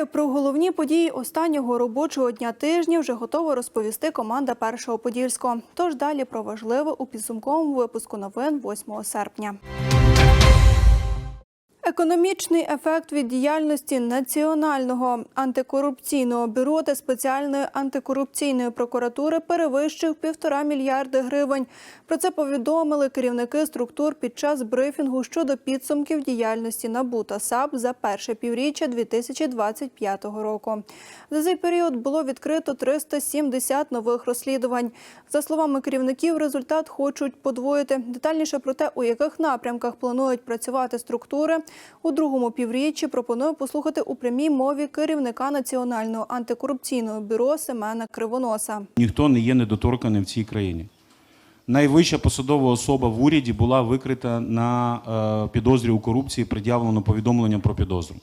Далі про головні події останнього робочого дня тижня вже готова розповісти команда першого подільського. Тож далі про важливе у підсумковому випуску новин 8 серпня. Економічний ефект від діяльності Національного антикорупційного бюро та спеціальної антикорупційної прокуратури перевищив півтора мільярди гривень. Про це повідомили керівники структур під час брифінгу щодо підсумків діяльності НАБУ та САП за перше півріччя 2025 року. За цей період було відкрито 370 нових розслідувань. За словами керівників, результат хочуть подвоїти. Детальніше про те, у яких напрямках планують працювати структури, у другому півріччі пропоную послухати у прямій мові керівника Національного антикорупційного бюро Семена Кривоноса. Ніхто не є недоторканим в цій країні. Найвища посадова особа в уряді була викрита на е, підозрі у корупції, пред'явлено повідомлення про підозру.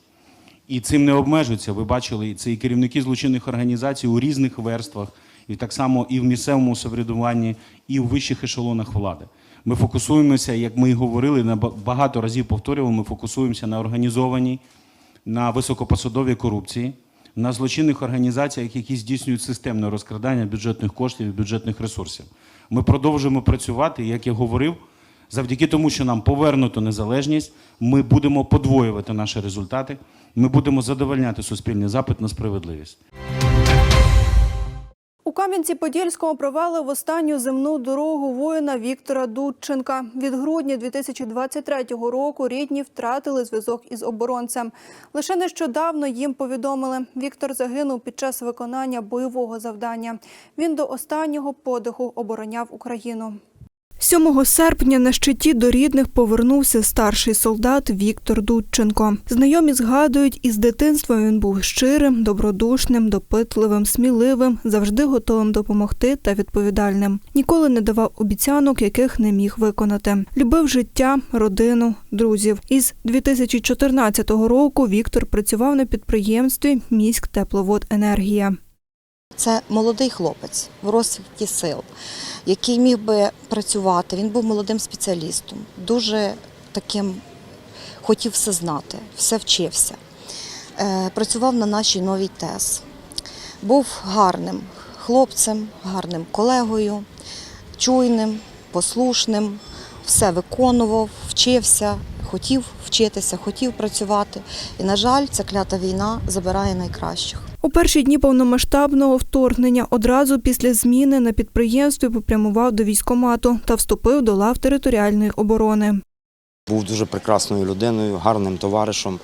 І цим не обмежується. Ви бачили, це і керівники злочинних організацій у різних верствах, і так само і в місцевому самоврядуванні, і в вищих ешелонах влади. Ми фокусуємося, як ми і говорили, на ба- багато разів повторювали, ми фокусуємося на організованій, на високопосадовій корупції, на злочинних організаціях, які здійснюють системне розкрадання бюджетних коштів і бюджетних ресурсів. Ми продовжуємо працювати, як я говорив, завдяки тому, що нам повернуто незалежність, ми будемо подвоювати наші результати, ми будемо задовольняти суспільний запит на справедливість. У Кам'янці-Подільському провели в останню земну дорогу воїна Віктора Дудченка. Від грудня 2023 року рідні втратили зв'язок із оборонцем. Лише нещодавно їм повідомили, Віктор загинув під час виконання бойового завдання. Він до останнього подиху обороняв Україну. 7 серпня на щиті до рідних повернувся старший солдат Віктор Дудченко. Знайомі згадують, із дитинства він був щирим, добродушним, допитливим, сміливим, завжди готовим допомогти та відповідальним. Ніколи не давав обіцянок, яких не міг виконати. Любив життя, родину, друзів. Із 2014 року Віктор працював на підприємстві Міськ тепловод енергія. Це молодий хлопець в розквіті сил, який міг би працювати. Він був молодим спеціалістом, дуже таким хотів все знати, все вчився. Е, Працював на нашій новій ТЕС. Був гарним хлопцем, гарним колегою, чуйним, послушним, все виконував, вчився, хотів вчитися, хотів працювати. І, на жаль, ця клята війна забирає найкращих. У перші дні повномасштабного вторгнення одразу після зміни на підприємстві попрямував до військомату та вступив до лав територіальної оборони. Був дуже прекрасною людиною, гарним товаришем,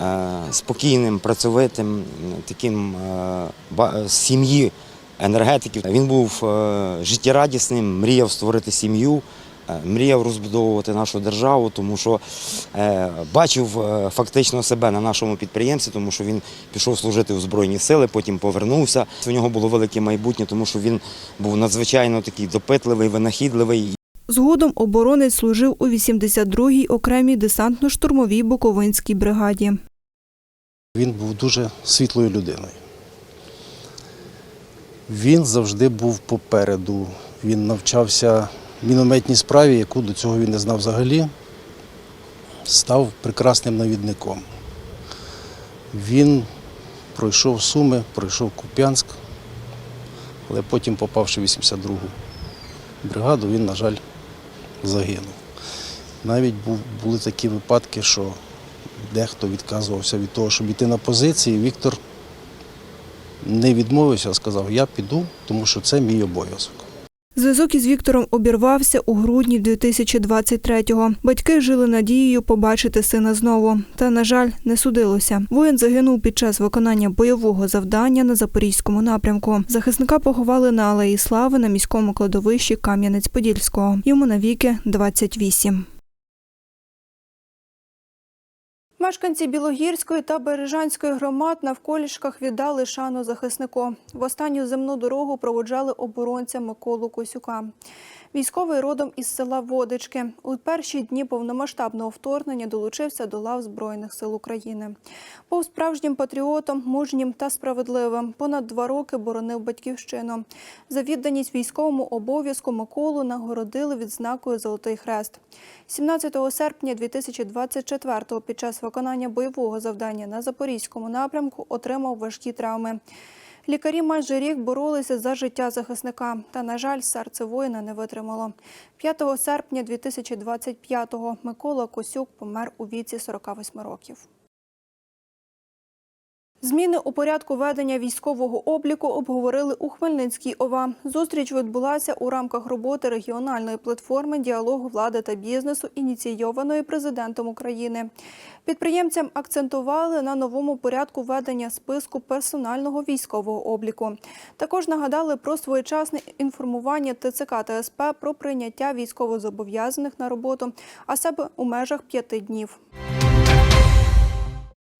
е, спокійним, працьовитим, таким е, з сім'ї енергетиків. Він був е, життєрадісним, мріяв створити сім'ю, е, мріяв розбудовувати нашу державу, тому що е, бачив е, фактично себе на нашому підприємстві, тому що він пішов служити у Збройні сили, потім повернувся. У нього було велике майбутнє, тому що він був надзвичайно такий допитливий, винахідливий. Згодом оборонець служив у 82-й окремій десантно-штурмовій Буковинській бригаді. Він був дуже світлою людиною. Він завжди був попереду. Він навчався мінометній справі, яку до цього він не знав взагалі. Став прекрасним навідником. Він пройшов Суми, пройшов Куп'янськ, але потім, попавши в 82-гу бригаду, він, на жаль, загинув. Навіть були такі випадки, що дехто відказувався від того, щоб йти на позиції. Віктор не відмовився, а сказав, я піду, тому що це мій обов'язок. Зв'язок із Віктором обірвався у грудні 2023-го. Батьки жили надією побачити сина знову. Та, на жаль, не судилося. Воїн загинув під час виконання бойового завдання на запорізькому напрямку. Захисника поховали на Алеї Слави на міському кладовищі Кам'янець-Подільського. Йому навіки 28. Мешканці Білогірської та Бережанської громад на вколішках віддали шану захиснику. В останню земну дорогу проводжали оборонця Миколу Косюка. Військовий родом із села Водички. У перші дні повномасштабного вторгнення долучився до лав Збройних сил України. Був справжнім патріотом, мужнім та справедливим. Понад два роки боронив батьківщину. За відданість військовому обов'язку Миколу нагородили відзнакою Золотий Хрест. 17 серпня 2024-го під час виконання бойового завдання на запорізькому напрямку, отримав важкі травми. Лікарі майже рік боролися за життя захисника, та, на жаль, серце воїна не витримало. 5 серпня 2025-го Микола Косюк помер у віці 48 років. Зміни у порядку ведення військового обліку обговорили у Хмельницькій ОВА. Зустріч відбулася у рамках роботи регіональної платформи діалогу влади та бізнесу, ініційованої президентом України. Підприємцям акцентували на новому порядку ведення списку персонального військового обліку. Також нагадали про своєчасне інформування ТЦК та СП про прийняття військовозобов'язаних на роботу, а себе у межах п'яти днів.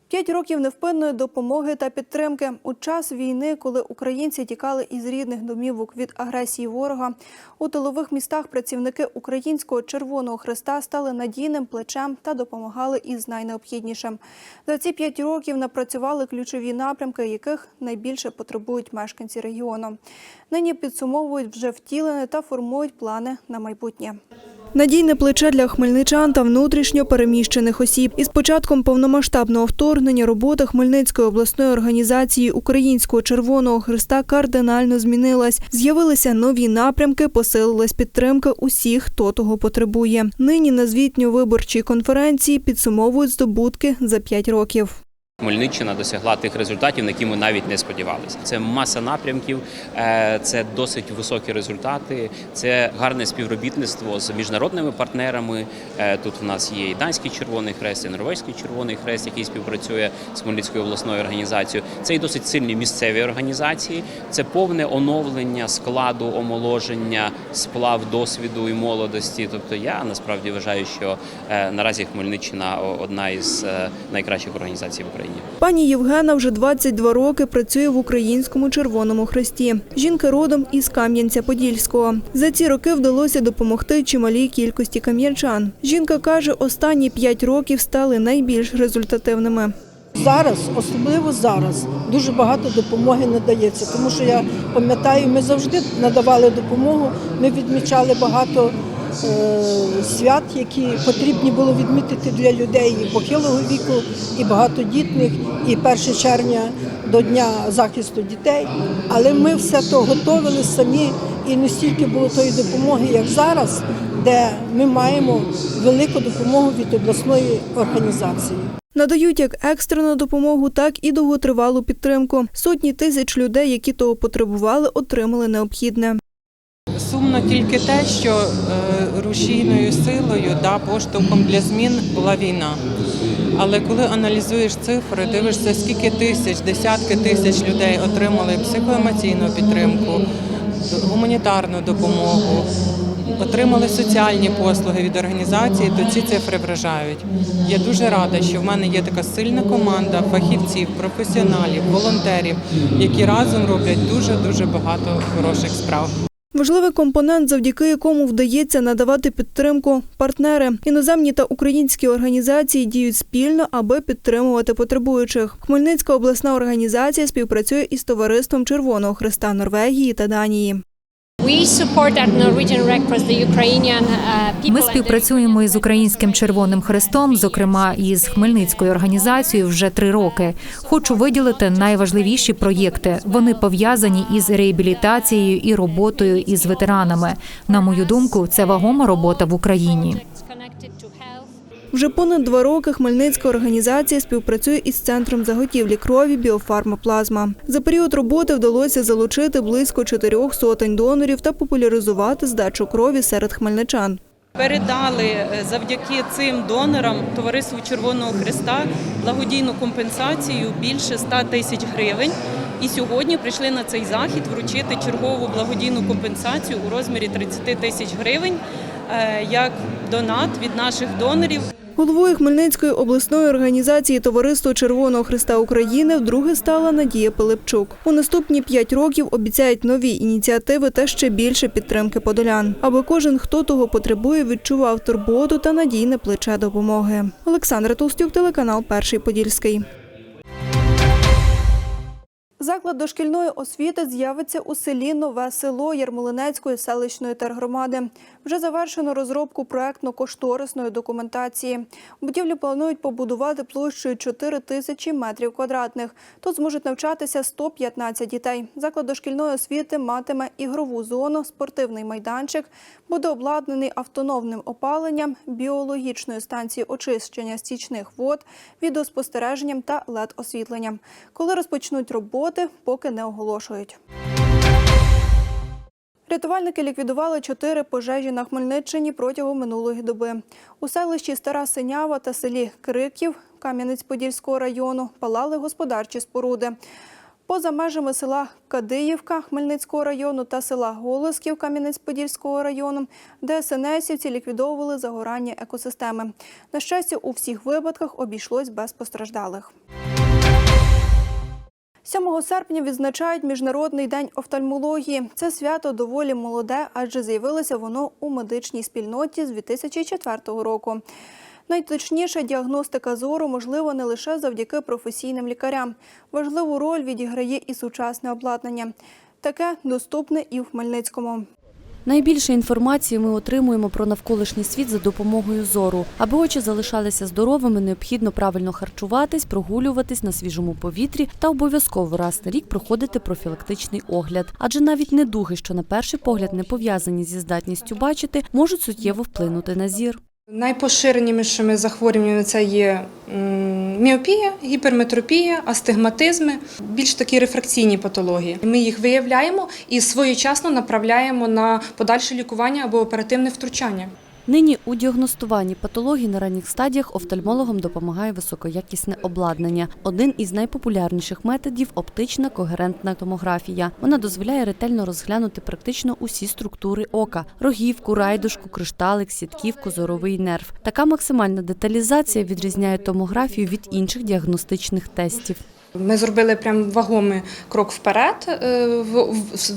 П'ять років невпинної допомоги та підтримки у час війни, коли українці тікали із рідних домівок від агресії ворога, у тилових містах працівники Українського Червоного Христа стали надійним плечем та допомагали із найнеобхіднішим. За ці п'ять років напрацювали ключові напрямки, яких найбільше потребують мешканці регіону. Нині підсумовують вже втілене та формують плани на майбутнє. Надійне плече для хмельничан та внутрішньо переміщених осіб. Із початком повномасштабного вторгнення робота Хмельницької обласної організації Українського Червоного Христа кардинально змінилась. З'явилися нові напрямки, посилилась підтримка усіх, хто того потребує. Нині на звітньо-виборчій конференції підсумовують здобутки за п'ять років. Хмельниччина досягла тих результатів, на які ми навіть не сподівалися. Це маса напрямків, е, це досить високі результати, це гарне співробітництво з міжнародними партнерами. Е, Тут у нас є і Данський Червоний Хрест, і Норвезький Червоний Хрест, який співпрацює з Хмельницькою обласною організацією. Це і досить сильні місцеві організації. Це повне оновлення складу, омоложення, сплав досвіду і молодості. Тобто я насправді вважаю, що е, наразі Хмельниччина одна із найкращих організацій в Україні. Пані Євгена вже 22 роки працює в Українському Червоному Хресті. Жінка родом із Кам'янця-Подільського. За ці роки вдалося допомогти чималій кількості кам'янчан. Жінка каже, останні 5 років стали найбільш результативними. Зараз, особливо зараз, дуже багато допомоги надається, тому що я пам'ятаю, ми завжди надавали допомогу. Ми відмічали багато свят, які потрібні було відмітити для людей і похилого віку, і багатодітних, і 1 червня до Дня захисту дітей. Але ми все то готовили самі, і не стільки було тої допомоги, як зараз, де ми маємо велику допомогу від обласної організації. Надають як екстрену допомогу, так і довготривалу підтримку. Сотні тисяч людей, які того потребували, отримали необхідне. Сумно тільки те, що е, рушійною силою да, поштовхом для змін була війна. Але коли аналізуєш цифри, дивишся, скільки тисяч, десятки тисяч людей отримали психоемоційну підтримку, гуманітарну допомогу, отримали соціальні послуги від організації, то ці цифри вражають. Я дуже рада, що в мене є така сильна команда фахівців, професіоналів, волонтерів, які разом роблять дуже дуже багато хороших справ. Важливий компонент, завдяки якому вдається надавати підтримку партнери. Іноземні та українські організації діють спільно, аби підтримувати потребуючих. Хмельницька обласна організація співпрацює із товариством Червоного Христа Норвегії та Данії. Ми and the співпрацюємо із Українським Червоним Хрестом, зокрема із Хмельницькою організацією, вже три роки. Хочу виділити найважливіші проєкти. Вони пов'язані із реабілітацією і роботою із ветеранами. На мою думку, це вагома робота в Україні. Вже понад два роки Хмельницька організація співпрацює із центром заготівлі крові «Біофармаплазма». За період роботи вдалося залучити близько чотирьох сотень донорів та популяризувати здачу крові серед хмельничан. Передали е, завдяки цим донорам Товариству Червоного Христа благодійну компенсацію більше 100 тисяч гривень. І сьогодні прийшли на цей захід вручити чергову благодійну компенсацію у розмірі 30 тисяч гривень як донат від наших донорів. Головою Хмельницької обласної організації Товариство Червоного Христа України вдруге стала Надія Пилипчук. У наступні п'ять років обіцяють нові ініціативи та ще більше підтримки подолян, аби кожен, хто того потребує, відчував турботу та надійне плече допомоги. Олександра Толстюк, телеканал Перший Подільський. Заклад дошкільної освіти з'явиться у селі Нове село Ярмолинецької селищної тергромади. Вже завершено розробку проектно-кошторисної документації. Будівлю планують побудувати площею 4 тисячі метрів квадратних. Тут зможуть навчатися 115 дітей. Заклад дошкільної освіти матиме ігрову зону, спортивний майданчик, буде обладнаний автономним опаленням, біологічною станцією очищення стічних вод, відеоспостереженням та LED-освітленням. Коли розпочнуть роботи, поки не оголошують. Рятувальники ліквідували чотири пожежі на Хмельниччині протягом минулої доби. У селищі Стара Синява та селі Криків Кам'янець-Подільського району палали господарчі споруди. Поза межами села Кадиївка Хмельницького району та села Голосків Кам'янець-Подільського району ДСНСівці ліквідовували загорання екосистеми. На щастя, у всіх випадках обійшлось без постраждалих. 7 серпня відзначають Міжнародний день офтальмології. Це свято доволі молоде, адже з'явилося воно у медичній спільноті з 2004 року. Найточніша діагностика зору можлива не лише завдяки професійним лікарям. Важливу роль відіграє і сучасне обладнання. Таке доступне і в Хмельницькому. Найбільше інформації ми отримуємо про навколишній світ за допомогою зору. Аби очі залишалися здоровими, необхідно правильно харчуватись, прогулюватись на свіжому повітрі та обов'язково раз на рік проходити профілактичний огляд. Адже навіть недуги, що на перший погляд не пов'язані зі здатністю бачити, можуть суттєво вплинути на зір. Найпоширенішими захворюваннями це є міопія, гіперметропія, астигматизми, більш такі рефракційні патології. Ми їх виявляємо і своєчасно направляємо на подальше лікування або оперативне втручання. Нині у діагностуванні патологій на ранніх стадіях офтальмологам допомагає високоякісне обладнання. Один із найпопулярніших методів оптична когерентна томографія. Вона дозволяє ретельно розглянути практично усі структури ока: рогівку, райдушку, кришталик, сітківку, зоровий нерв. Така максимальна деталізація відрізняє томографію від інших діагностичних тестів. Ми зробили прям вагомий крок вперед е, в,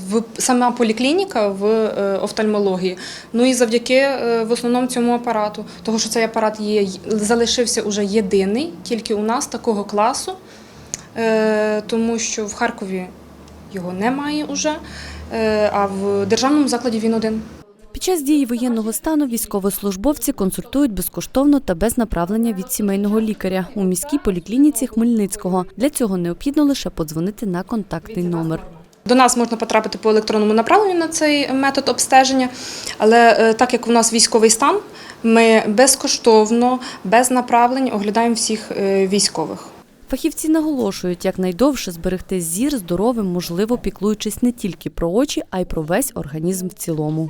в, сама поліклініка в е, офтальмології. Ну і завдяки е, в основному цьому апарату, тому що цей апарат є залишився уже єдиний, тільки у нас такого класу, тому що в Харкові його немає уже, а в державному закладі він один. Під час дії воєнного стану військовослужбовці консультують безкоштовно та без направлення від сімейного лікаря у міській поліклініці Хмельницького. Для цього необхідно лише подзвонити на контактний номер. До нас можна потрапити по електронному направленню на цей метод обстеження, але е, так як у нас військовий стан, ми безкоштовно, без направлень оглядаємо всіх е, військових. Фахівці наголошують, як найдовше зберегти зір здоровим, можливо, піклуючись не тільки про очі, а й про весь організм в цілому.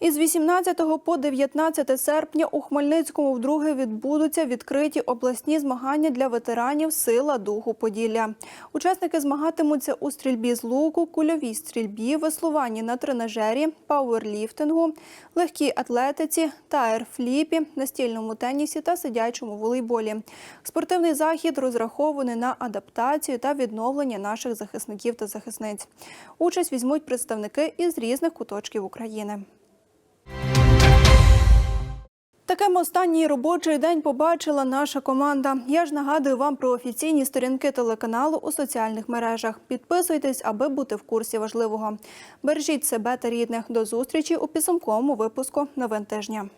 Із 18 по 19 серпня у Хмельницькому вдруге відбудуться відкриті обласні змагання для ветеранів Сила Духу Поділля. Учасники змагатимуться у стрільбі з луку, кульовій стрільбі, веслуванні на тренажері, пауерліфтингу, легкій атлетиці, таєрфліпі, настільному тенісі та сидячому волейболі. Спортивний захід розрахований на адаптацію та відновлення наших захисників та захисниць. Участь візьмуть представники із різних куточків України. Таким останній робочий день побачила наша команда. Я ж нагадую вам про офіційні сторінки телеканалу у соціальних мережах. Підписуйтесь, аби бути в курсі важливого. Бережіть себе та рідних. До зустрічі у підсумковому випуску новин тижня.